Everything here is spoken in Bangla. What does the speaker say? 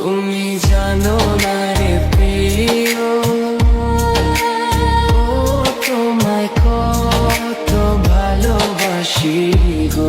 তুমি জানো না রে প্রিয়। তোমায় কত ভালোবাসি গো।